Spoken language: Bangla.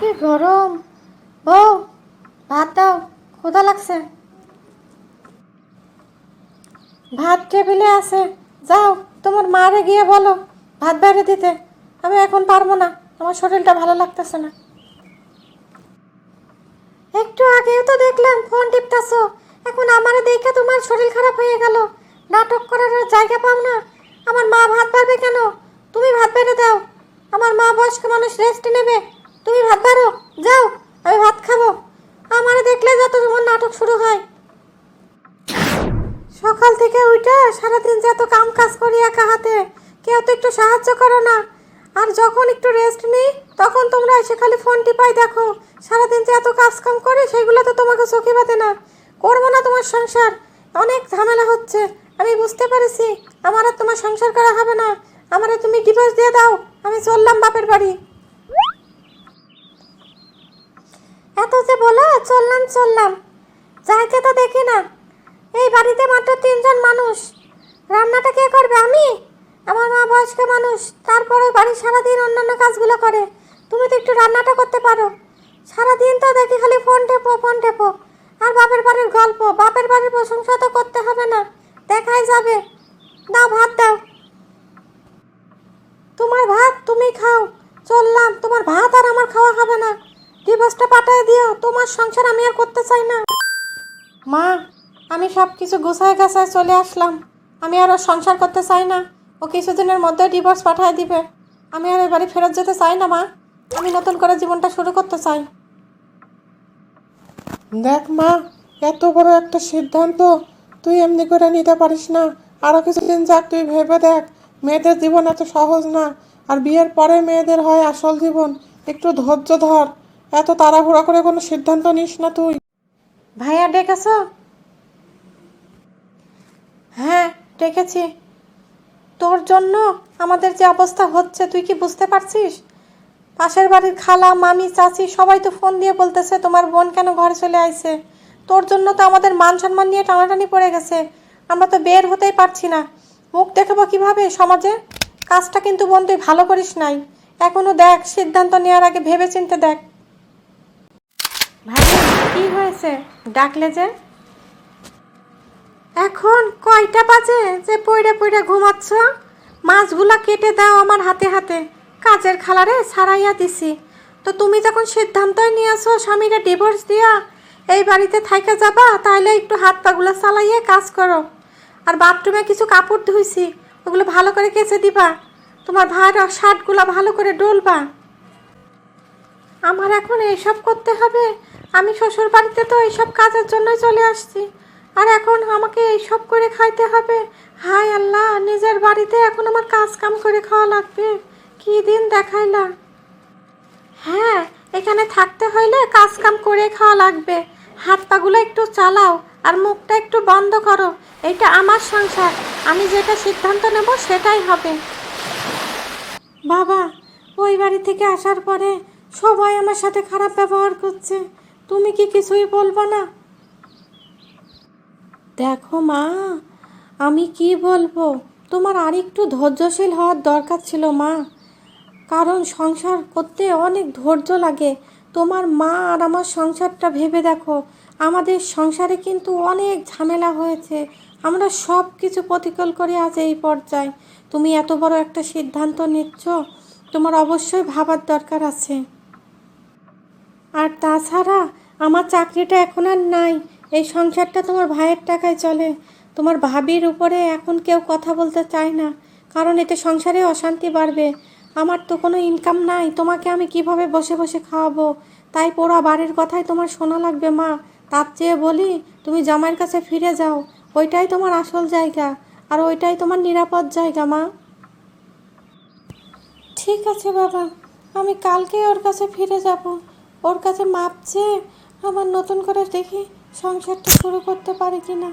কি গরম? বউ ভাত দাও, ক্ষুধা লাগছে। ভাত টেবিলে আছে। যাও, তোমার মারে গিয়ে বলো ভাত বাইরে দিতে। আমি এখন পারব না, আমার শরীরটা ভালো লাগতেছে না। একটু আগেও তো দেখলাম, ফোন টিপতাছো। এখন আমারে দেখে তোমার শরীর খারাপ হয়ে গেল। নাটক করার জায়গা পাও না। আমার মা ভাত পারবে কেন? তুমি ভাত বেড়ে দাও। আমার মা বয়স্ক মানুষ রেস্ট নেবে। তুমি ভাত বাড়ো যাও, আমি ভাত খাব। আমারে দেখলে যত তোমার নাটক শুরু হয়। সকাল থেকে উঠে সারাদিন যে এত কাম কাজ করি একা হাতে, কেউ তো একটু সাহায্য করো না। আর যখন একটু রেস্ট নিই, তখন তোমরা এসে খালি ফোন টিপাই দেখো। সারাদিন যে এত কাজ কাম করে, সেগুলো তো তোমাকে চোখে বাঁধে না। করব না তোমার সংসার। অনেক ঝামেলা হচ্ছে। আমি বুঝতে পেরেছি, আমার আর তোমার সংসার করা হবে না। আমারে তুমি ডিভোর্স দিয়ে দাও। আমি চললাম বাপের বাড়ি। এত যে বলো, চললাম চললাম। যাইতে তো দেখি না। এই বাড়িতে মাত্র তিনজন মানুষ। রান্নাটা কে করবে, আমি? আমার মা বয়স্ক মানুষ তারপরে বাড়ির সারাদিন অন্যান্য কাজগুলো করে। তুমি তো একটু রান্নাটা করতে পারো। সারাদিন তো দেখি খালি ফোন টেপো ফোন টেপো। আর বাপের বাড়ির গল্প, বাপের বাড়ির প্রশংসা তো করতে হবে না। দেখাই যাবে। দাও ভাত, দাও। তোমার ভাত তুমি খাও। চললাম। তোমার ভাত আর আমার খাওয়া হবে না। ডিভোর্সটা পাঠিয়ে দিও। তোমার সংসার আমি আর করতে চাই না। মা, আমি সব কিছু গোছায় গাছায় চলে আসলাম। আমি আর সংসার করতে চাই না। ও কিছুদিনের মধ্যে ডিভোর্স পাঠিয়ে দিবে। আমি আর এবারে ফেরত যেতে চাই না, মা। আমি নতুন করে জীবনটা শুরু করতে চাই। দেখ, মা, এত বড় একটা সিদ্ধান্ত। তুই এমনি করে নিতে পারিস না। আরও কিছুদিন যাক, তুই ভেবে দেখ। মেয়েদের জীবন এত সহজ না। আর বিয়ের পরে মেয়েদের হয় আসল জীবন। একটু ধৈর্য ধর। এত তাড়াহুড়া করে কোনো সিদ্ধান্ত নিস না তুই। ভাইয়া ডেকেছ? হ্যাঁ ডেকেছি। তোর জন্য আমাদের যে অবস্থা হচ্ছে, তুই কি বুঝতে পারছিস? পাশের বাড়ির খালা, মামি, চাচি সবাই তো ফোন দিয়ে বলতেছে, তোমার বোন কেন ঘরে চলে আইছে? তোর জন্য তো আমাদের মান সম্মান নিয়ে টানাটানি পড়ে গেছে। আমরা তো বের হতেই পারছি না। মুখ দেখাবো কীভাবে সমাজে? কাজটা কিন্তু বোন, তুই ভালো করিস নাই। এখনও দেখ, সিদ্ধান্ত নেওয়ার আগে ভেবে চিনতে দেখ। ভাই কি হয়েছে? ডাকলে যে? এখন কয়টা বাজে যে পইড়ে পইড়ে ঘুমাচ্ছ? মাছগুলা কেটে দাও আমার হাতে হাতে। কাজের খালারে সারাইয়া দিছি। তো তুমি যখন সিদ্ধান্তই নিয়েছো স্বামীরা ডিভোর্স দিয়া, এই বাড়িতে থাইকে যাবা তাহলে একটু হাত পাগুলো চালাইয়ে কাজ করো। আর বাথরুমে কিছু কাপড় ধুইছি, ওগুলো ভালো করে কেচে দিবা। তোমার ভাইয়ের শার্টগুলো ভালো করে ডলবা। আমার এখন এইসব করতে হবে? আমি শ্বশুর বাড়িতে তো এইসব কাজের জন্যই চলে আসছি। আর এখন আমাকে এইসব করে খাইতে হবে। হায় আল্লাহ, নিজের বাড়িতে এখন আমার কাজ কাম করে খাওয়া লাগবে। কি দিন দেখাইলা। হ্যাঁ এখানে থাকতে হইলে কাজ কাম করে খাওয়া লাগবে। হাত পাগুলো একটু চালাও আর মুখটা একটু বন্ধ করো। এটা আমার সংসার। আমি যেটা সিদ্ধান্ত নেব সেটাই হবে। বাবা, ওই বাড়ি থেকে আসার পরে সবাই আমার সাথে খারাপ ব্যবহার করছে। তুমি কি কিছুই বলব না? দেখো মা, আমি কি বলব? তোমার আরেকটু ধৈর্যশীল হওয়ার দরকার ছিল মা। কারণ সংসার করতে অনেক ধৈর্য লাগে। তোমার মা আর আমার সংসারটা ভেবে দেখো। আমাদের সংসারে কিন্তু অনেক ঝামেলা হয়েছে। আমরা সব কিছু প্রতিকূল করে আজ এই পর্যায়ে। তুমি এত বড় একটা সিদ্ধান্ত নিচ্ছ, তোমার অবশ্যই ভাবার দরকার আছে। আর তাছাড়া আমার চাকরিটা এখন আর নাই। এই সংসারটা তোমার ভাইয়ের টাকায় চলে। তোমার ভাবির উপরে এখন কেউ কথা বলতে চায় না, কারণ এতে সংসারে অশান্তি বাড়বে। আমার তো কোনো ইনকাম নাই, তোমাকে আমি কীভাবে বসে বসে খাওয়াবো? তাই পোড়া বাড়ির কথাই তোমার শোনা লাগবে, মা। তার চেয়ে বলি, তুমি জামাইয়ের কাছে ফিরে যাও। ওইটাই তোমার আসল জায়গা, আর ওইটাই তোমার নিরাপদ জায়গা, মা। ঠিক আছে বাবা, আমি কালকে ওর কাছে ফিরে যাব। ওর কাছে মাপছে আমার নতুন করে দেখি সংসারটা শুরু করতে পারি কি না